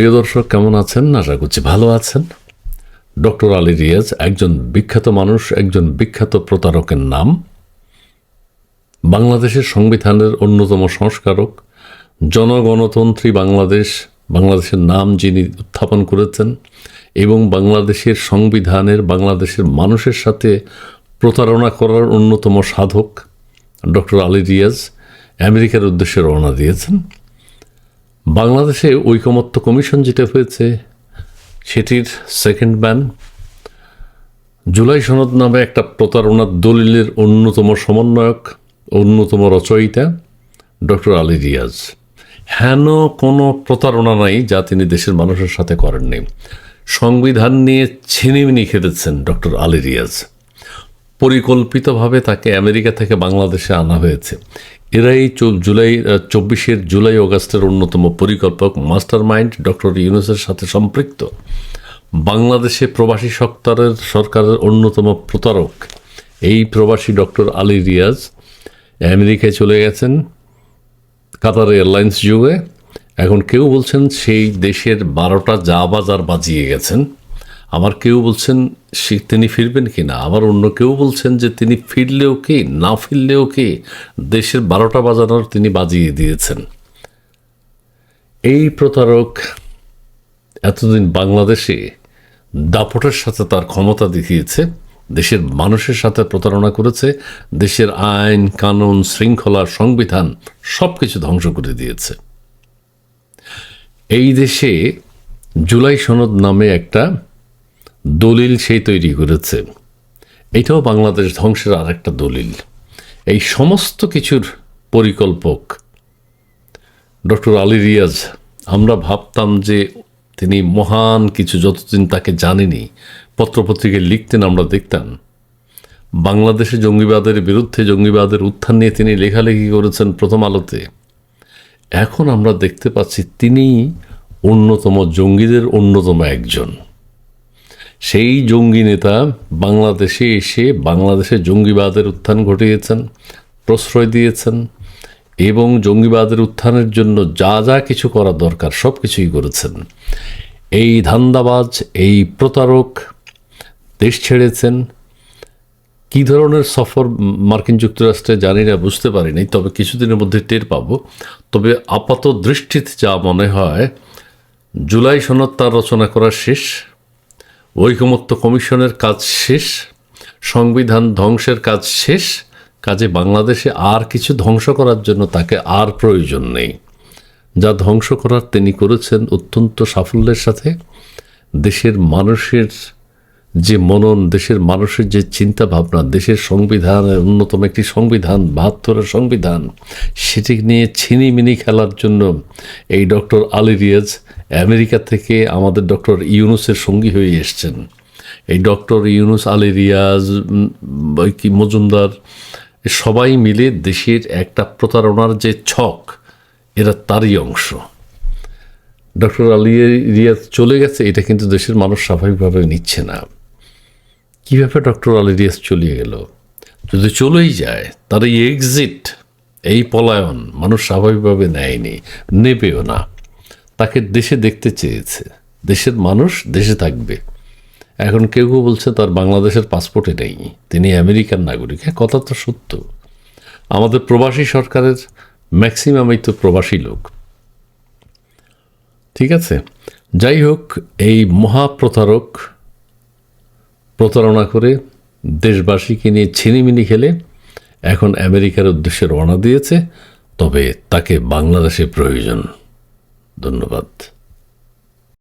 প্রিয় দর্শক, কেমন আছেন? আশা করছি ভালো আছেন। ডক্টর আলী রিয়াজ, একজন বিখ্যাত মানুষ, একজন বিখ্যাত প্রতারকের নাম। বাংলাদেশের সংবিধানের অন্যতম সংস্কারক, জনগণতন্ত্রী বাংলাদেশ, বাংলাদেশের নাম যিনি উত্থাপন করেছেন এবং বাংলাদেশের সংবিধানের, বাংলাদেশের মানুষের সাথে প্রতারণা করার অন্যতম সাধক ডক্টর আলী রিয়াজ আমেরিকার উদ্দেশ্যে রওনা দিয়েছেন। বাংলাদেশে ঐকমত্য কমিশন যেটা হয়েছে, সেটির সেকেন্ড ব্যান জুলাই সনদ নামে একটা প্রতারণার দলিলের অন্যতম সমন্বয়ক, অন্যতম রচয়িতা ডক্টর আলী রিয়াজ। হেন কোনো প্রতারণা নাই যা তিনি দেশের মানুষের সাথে করেননি। সংবিধান নিয়ে ছিনিমিনি খেতেছেন ডক্টর আলী রিয়াজ। পরিকল্পিতভাবে তাকে আমেরিকা থেকে বাংলাদেশে আনা হয়েছে। এরাই জুলাই চব্বিশের জুলাই অগাস্টের অন্যতম পরিকল্পক মাস্টার মাইন্ড ডক্টর ইউনুসের সাথে সম্পৃক্ত বাংলাদেশে প্রবাসী সত্তারের সরকারের অন্যতম প্রতারক। এই প্রবাসী ডক্টর আলী রিয়াজ আমেরিকায় চলে গেছেন কাতার এয়ারলাইন্স যুগে। এখন কেউ বলছেন সেই দেশের বারোটা যা বাজার বাজিয়ে গেছেন। আবার কেউ বলছেন সে- তিনি ফিরবেন কি না? আবার অন্য কেউ বলছেন যে তিনি ফিরলেও কি, না ফিরলেও কি দেশের বারোটা বাজানোর তিনি বাজিয়ে দিয়েছেন। এই প্রতারক এতদিন বাংলাদেশে দাপটের সাথে তার ক্ষমতা দেখিয়েছে, দেশের মানুষের সাথে প্রতারণা করেছে, দেশের আইন, কানুন, শৃঙ্খলা, সংবিধান সব কিছু ধ্বংস করে দিয়েছে। এই দেশে জুলাই সনদ নামে একটা দলিল সেই তৈরি করেছে। এটাও বাংলাদেশ ধ্বংসের আর একটা দলিল। এই সমস্ত কিছুর পরিকল্পক ডক্টর আলী রিয়াজ, আমরা ভাবতাম যে তিনি মহান কিছু যতদিন তাকে জানিনি, পত্রপত্রিকায় লিখতেন, আমরা দেখতাম। বাংলাদেশে জঙ্গিবাদের বিরুদ্ধে জঙ্গিবাদের উত্থান নিয়ে তিনি লেখালেখি করেছেন প্রথম আলোতে। এখন আমরা দেখতে পাচ্ছি তিনি অন্যতম, জঙ্গিদের অন্যতম একজন। সেই জঙ্গি নেতা বাংলাদেশে এসে বাংলাদেশে জঙ্গিবাদের উত্থান ঘটিয়েছেন, প্রশ্রয় দিয়েছেন এবং জঙ্গিবাদের উত্থানের জন্য যা যা কিছু করা দরকার সব কিছুই করেছেন। এই ধান্দাবাজ, এই প্রতারক দেশ ছেড়েছেন। কী ধরনের সফর মার্কিন যুক্তরাষ্ট্রে জানি না, বুঝতে পারিনি, তবে কিছুদিনের মধ্যে টের পাবো। তবে আপাত দৃষ্টিতে যা মনে হয়, জুলাই সনদ তার রচনা করা শেষ। ঐকমত্য কমিশনের কাজ শেষ, সংবিধান ধ্বংসের কাজ শেষ, কাজে বাংলাদেশে আর কিছু ধ্বংস করার জন্য তাকে আর প্রয়োজন নেই। যা ধ্বংস করার তিনি করেছেন অত্যন্ত সাফল্যের সাথে। দেশের মানুষের যে মনন দেশের মানুষের যে চিন্তা ভাবনা দেশের সংবিধানের অন্যতম একটি সংবিধান, বাহাত্তরের সংবিধান, সেটি নিয়ে ছিনিমিনি খেলার জন্য এই ডক্টর আলী রিয়াজ আমেরিকা থেকে আমাদের ডক্টর ইউনুসের সঙ্গী হয়ে এসছেন। এই ডক্টর ইউনুস আলী রিয়াজ কি মজুমদার, সবাই মিলে দেশের একটা প্রতারণার যে ছক, এরা তারই অংশ। ডক্টর আলী রিয়াজ চলে গেছে, এটা কিন্তু দেশের মানুষ স্বাভাবিকভাবে নিচ্ছে না। কীভাবে ডক্টর আলী রিয়াজ চলিয়ে গেল? যদি চলেই যায়, তার এই এক্সিট এই পলায়ন মানুষ স্বাভাবিকভাবে নেয়নি, নেবেও না। তাকে দেশে দেখতে চেয়েছে। দেশের মানুষ দেশে থাকবে। এখন কেউ কেউ বলছে তার বাংলাদেশের পাসপোর্টে নেই। তিনি আমেরিকান নাগরিক। হ্যাঁ কথা তো সত্য। আমাদের প্রবাসী সরকারের ম্যাক্সিমামই তো প্রবাসী লোক। ঠিক আছে? যাই হোক, এই মহাপ্রতারক প্রতারণা করে দেশবাসীকে নিয়ে ছিনিমিনি খেলে এখন আমেরিকার উদ্দেশ্যে রওনা দিয়েছে, তবে তাকে বাংলাদেশে প্রয়োজন। ধন্যবাদ।